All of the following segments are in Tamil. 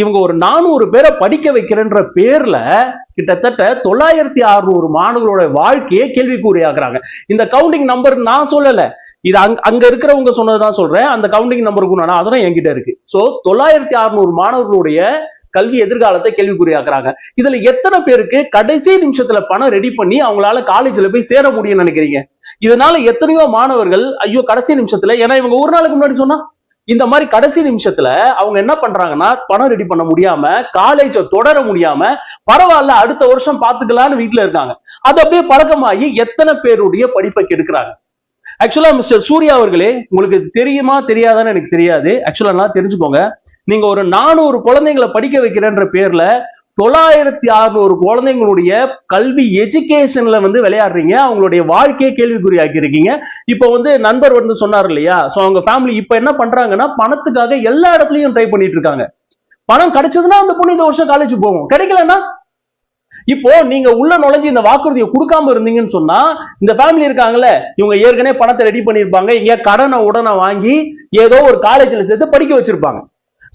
இவங்க ஒரு நானூறு பேரை படிக்க வைக்கிறன்ற பேர்ல கிட்டத்தட்ட தொள்ளாயிரத்தி அறுநூறு மாணவர்களோட வாழ்க்கையை கேள்விக்குறியாக்குறாங்க. இந்த கவுண்டிங் நம்பர் நான் சொல்லல. இது அங் அங்க இருக்கிறவங்க சொன்னதுதான் சொல்றேன். அந்த கவுண்டிங் நம்பருக்கு உண்டான அதெல்லாம் என்கிட்ட இருக்கு. சோ தொள்ளாயிரத்தி அறுநூறு மாணவர்களுடைய கல்வி எதிர்காலத்தை கேள்விக்குறியாக்குறாங்க. இதுல எத்தனை பேருக்கு கடைசி நிமிஷத்துல பணம் ரெடி பண்ணி அவங்களால காலேஜ்ல போய் சேர முடியும்னு நினைக்கிறீங்க? இதனால எத்தனையோ மாணவர்கள் ஐயோ கடைசி நிமிஷத்துல ஏன்னா இவங்க ஒரு நாளுக்கு முன்னாடி சொன்னா இந்த மாதிரி கடைசி நிமிஷத்துல அவங்க என்ன பண்றாங்கன்னா பணம் ரெடி பண்ண முடியாம காலேஜ தொடர முடியாம பரவாயில்ல அடுத்த வருஷம் பாத்துக்கலாம்னு வீட்டுல இருக்காங்க. அது அப்படியே பழக்கமாகி எத்தனை பேருடைய படிப்பை கெடுக்கிறாங்க. ஆக்சுவலா மிஸ்டர் சூர்யா அவர்களே உங்களுக்கு தெரியுமா தெரியாதான்னு எனக்கு தெரியாது. ஆக்சுவலா நல்லா தெரிஞ்சுக்கோங்க. நீங்க ஒரு நானூறு குழந்தைங்களை படிக்க வைக்கிறேன்ற பேர்ல தொள்ளாயிரத்தி அறுநூறு குழந்தைங்களுடைய கல்வி எஜுகேஷன்ல வந்து விளையாடுறீங்க. அவங்களுடைய வாழ்க்கையை கேள்விக்குறியாக்கி இருக்கீங்க இப்போ வந்து நண்பர் வந்து சொன்னார் இல்லையா? ஸோ அவங்க ஃபேமிலி இப்போ என்ன பண்றாங்கன்னா பணத்துக்காக எல்லா இடத்துலையும் ட்ரை பண்ணிட்டு இருக்காங்க பணம் கிடைச்சதுன்னா அந்த பொண்ணு இந்த வருஷம் காலேஜ் போகும். கிடைக்கலன்னா? இப்போ நீங்க உள்ள நுழைஞ்சு இந்த வாக்குறுதியை கொடுக்காம இருந்தீங்கன்னு சொன்னா இந்த ஃபேமிலி இருக்காங்கல்ல இவங்க ஏற்கனவே பணத்தை ரெடி பண்ணிருப்பாங்க இங்க கடனை உடனே வாங்கி ஏதோ ஒரு காலேஜ்ல சேர்த்து படிக்க வச்சிருப்பாங்க.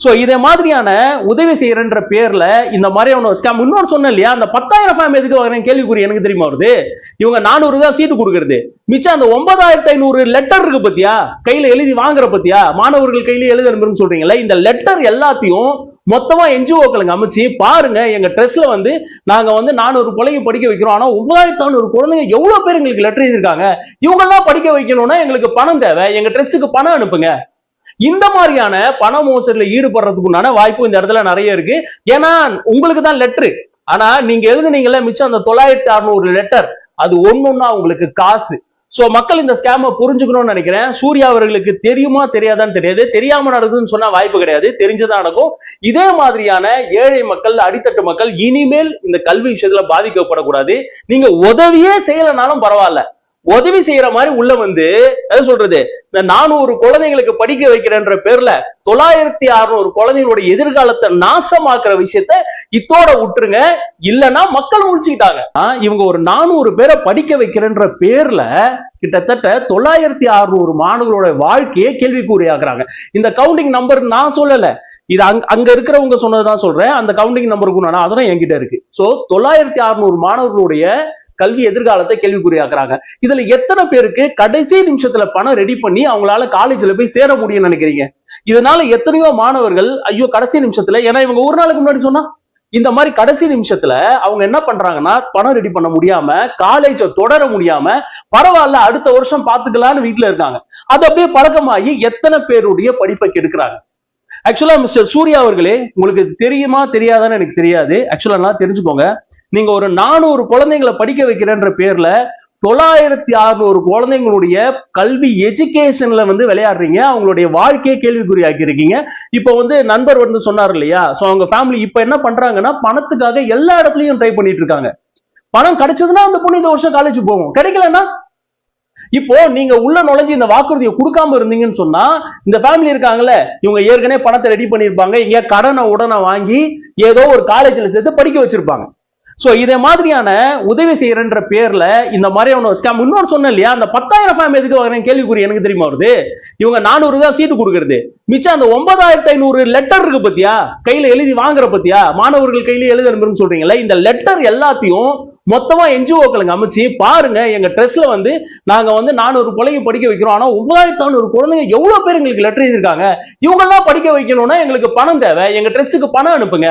சோ இதே மாதிரியான உதவி செய்யறன்ற பேர்ல இந்த மாதிரியான ஒரு ஸ்கேம் இன்னொரு சொன்னேன் இல்லையா? அந்த பத்தாயிரம் ஃபேம் எதுக்கு வாங்குறேன் கேள்விக்குறி எனக்கு தெரியுமா வருது? இவங்க நானூறு தான் சீட்டு கொடுக்கறது. மிச்சம் அந்த ஒன்பதாயிரத்தி ஐநூறு லெட்டர் இருக்கு பத்தியா? கையில எழுதி வாங்குற பத்தியா? மாணவர்கள் கையில எழுத அனுப்புறேன்னு சொல்றீங்களா இந்த லெட்டர் எல்லாத்தையும் மொத்தமா என்ஜிஓக்களுக்கு அமைச்சு பாருங்க எங்க ட்ரெஸ்ல வந்து நாங்க வந்து நானூறு பிள்ளைங்க படிக்க வைக்கிறோம். ஆனா ஒன்பதாயிரத்தி நானூறு குழந்தைங்க எவ்வளவு பேர் எங்களுக்கு லெட்டர் எழுதியிருக்காங்க? இவங்க எல்லாம் படிக்க வைக்கணும்னா எங்களுக்கு பணம் தேவை. எங்க ட்ரெஸ்ட்டுக்கு பணம் அனுப்புங்க. இந்த மாதிரியான பண மோசடியில் ஈடுபடுறதுக்கு உண்டான வாய்ப்பு இந்த இடத்துல நிறைய இருக்கு. ஏன்னா உங்களுக்கு தான் லெட்டரு ஆனா நீங்க எழுதுனீங்கல்ல மிச்சம் அந்த தொள்ளாயிரத்தி அறுநூறு லெட்டர் அது ஒன்னொன்னா உங்களுக்கு காசு. சோ மக்கள் இந்த ஸ்கேம புரிஞ்சுக்கணும்னு நினைக்கிறேன். சூர்யா அவர்களுக்கு தெரியுமா தெரியாதான்னு தெரியாது. தெரியாம நடக்குதுன்னு சொன்னா வாய்ப்பு கிடையாது. தெரிஞ்சதா நடக்கும். இதே மாதிரியான ஏழை மக்கள் அடித்தட்டு மக்கள் இனிமேல் இந்த கல்வி விஷயத்துல பாதிக்கப்படக்கூடாது. நீங்க உதவியே செய்யலைனாலும் பரவாயில்ல. உதவி செய்யற மாதிரி உள்ள வந்து அது சொல்றது? இந்த நானூறு குழந்தைங்களுக்கு படிக்க வைக்கிறேன்ற பேர்ல தொள்ளாயிரத்தி அறுநூறு குழந்தைங்களுடைய எதிர்காலத்தை நாசமாக்குற விஷயத்த இத்தோட விட்டுருங்க. இல்லைன்னா மக்கள் முடிச்சுக்கிட்டாங்க இவங்க ஒரு நானூறு பேரை படிக்க வைக்கிறேன்ற பேர்ல கிட்டத்தட்ட தொள்ளாயிரத்தி அறுநூறு மாணவர்களோட வாழ்க்கையை கேள்விக்குறியாக்குறாங்க. இந்த கவுண்டிங் நம்பர் நான் சொல்லல. இது அங்க அங்க இருக்கிறவங்க சொன்னதுதான் சொல்றேன். அந்த கவுண்டிங் நம்பருக்கு உண்டான அதெல்லாம் என்கிட்ட இருக்கு. சோ தொள்ளாயிரத்தி அறுநூறு மாணவர்களுடைய கல்வி எதிர்காலத்தை கேள்விக்குறியாக்குறாங்க. இதுல எத்தனை பேருக்கு கடைசி நிமிஷத்துல பணம் ரெடி பண்ணி அவங்களால காலேஜ்ல போய் சேர முடியும்னு நினைக்கிறீங்க? இதனால எத்தனையோ மாணவர்கள் ஐயோ கடைசி நிமிஷத்துல ஏன்னா இவங்க ஒரு நாளுக்கு முன்னாடி சொன்னா இந்த மாதிரி கடைசி நிமிஷத்துல அவங்க என்ன பண்றாங்கன்னா பணம் ரெடி பண்ண முடியாம காலேஜ தொடர முடியாம பரவாயில்ல அடுத்த வருஷம் பாத்துக்கலாம்னு வீட்டுல இருக்காங்க. அது அப்படியே பழக்கமாகி எத்தனை பேருடைய படிப்பை கெடுக்கிறாங்க. ஆக்சுவலா மிஸ்டர் சூர்யா அவர்களே உங்களுக்கு தெரியுமா தெரியாதான்னு எனக்கு தெரியாது. ஆக்சுவலா நல்லா தெரிஞ்சுக்கோங்க. நீங்க ஒரு நானூறு குழந்தைங்களை படிக்க வைக்கிறேன்ற பேர்ல தொள்ளாயிரத்தி அறுநூறு குழந்தைங்களுடைய கல்வி எஜுகேஷன்ல வந்து விளையாடுறீங்க. அவங்களுடைய வாழ்க்கையை கேள்விக்குறியாக்கி இருக்கீங்க இப்போ வந்து நண்பர் வந்து சொன்னார் இல்லையா? ஸோ அவங்க ஃபேமிலி இப்போ என்ன பண்றாங்கன்னா பணத்துக்காக எல்லா இடத்துலயும் ட்ரை பண்ணிட்டு இருக்காங்க பணம் கிடைச்சதுன்னா அந்த பொண்ணு இந்த வருஷம் காலேஜ் போகும். கிடைக்கலன்னா? இப்போ நீங்க உள்ள நுழைஞ்சு இந்த வாக்குறுதியை கொடுக்காம இருந்தீங்கன்னு சொன்னா இந்த ஃபேமிலி இருக்காங்கல்ல இவங்க ஏற்கனவே பணத்தை ரெடி பண்ணிருப்பாங்க இங்க கடனை உடனே வாங்கி ஏதோ ஒரு காலேஜ்ல சேர்த்து படிக்க வச்சிருப்பாங்க. சோ இதே மாதிரியான உதவி செய்யறன்ற பேர்ல இந்த மாதிரியான ஒரு ஸ்கேம் இன்னொரு சொன்னேன் இல்லையா? அந்த பத்தாயிரம் ஃபேம் எதுக்கு வாங்குறேன் கேள்விக்குறி எனக்கு தெரியுமா வருது? இவங்க நானூறு தான் சீட்டு கொடுக்கறது. மிச்சம் அந்த ஒன்பதாயிரத்தி ஐநூறு லெட்டர் இருக்கு பத்தியா? கையில எழுதி வாங்குற பத்தியா? மாணவர்கள் கையில எழுத அனுப்புறேன்னு சொல்றீங்களா இந்த லெட்டர் எல்லாத்தையும் மொத்தமா என்ஜிஓக்களுங்க அமைச்சு பாருங்க எங்க ட்ரெஸ்ல வந்து நாங்க வந்து நானூறு பிள்ளைங்க படிக்க வைக்கிறோம். ஆனா ஒன்பதாயிரத்தி நானூறு குழந்தைங்க எவ்வளவு பேர் எங்களுக்கு லெட்டர் எழுதியிருக்காங்க? இவங்க எல்லாம் படிக்க வைக்கணும்னா எங்களுக்கு பணம் தேவை. எங்க ட்ரெஸ்ட்டுக்கு பணம் அனுப்புங்க.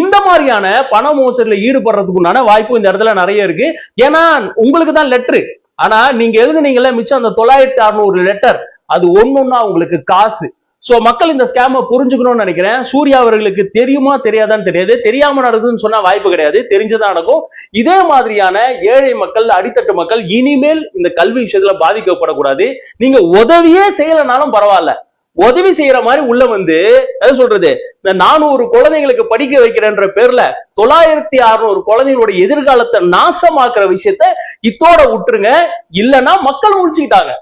இந்த மாதிரியான பண மோசடியில் ஈடுபடுறதுக்கு உண்டான வாய்ப்பு இந்த இடத்துல நிறைய இருக்கு. ஏன்னா உங்களுக்கு தான் லெட்டரு ஆனா நீங்க எழுதுனீங்கல்ல மிச்சம் அந்த தொள்ளாயிரத்தி அறுநூறு லெட்டர் அது ஒன்னொன்னா உங்களுக்கு காசு. சோ மக்கள் இந்த ஸ்கேம புரிஞ்சுக்கணும்னு நினைக்கிறேன். சூர்யா அவர்களுக்கு தெரியுமா தெரியாதான்னு தெரியாது. தெரியாம நடக்குதுன்னு சொன்னா வாய்ப்பு கிடையாது. தெரிஞ்சதா நடக்கும். இதே மாதிரியான ஏழை மக்கள் அடித்தட்டு மக்கள் இனிமேல் இந்த கல்வி விஷயத்துல பாதிக்கப்படக்கூடாது. நீங்க உதவியே செய்யலைனாலும் பரவாயில்ல. உதவி செய்யற மாதிரி உள்ள வந்து என்ன சொல்றது? இந்த நானூறு குழந்தைங்களுக்கு படிக்க வைக்கிறேன்ற பேர்ல தொள்ளாயிரத்தி அறுநூறு குழந்தைங்களோட எதிர்காலத்தை நாசமாக்குற விஷயத்த இத்தோட விட்டுருங்க. இல்லைன்னா மக்கள் முடிச்சுக்கிட்டாங்க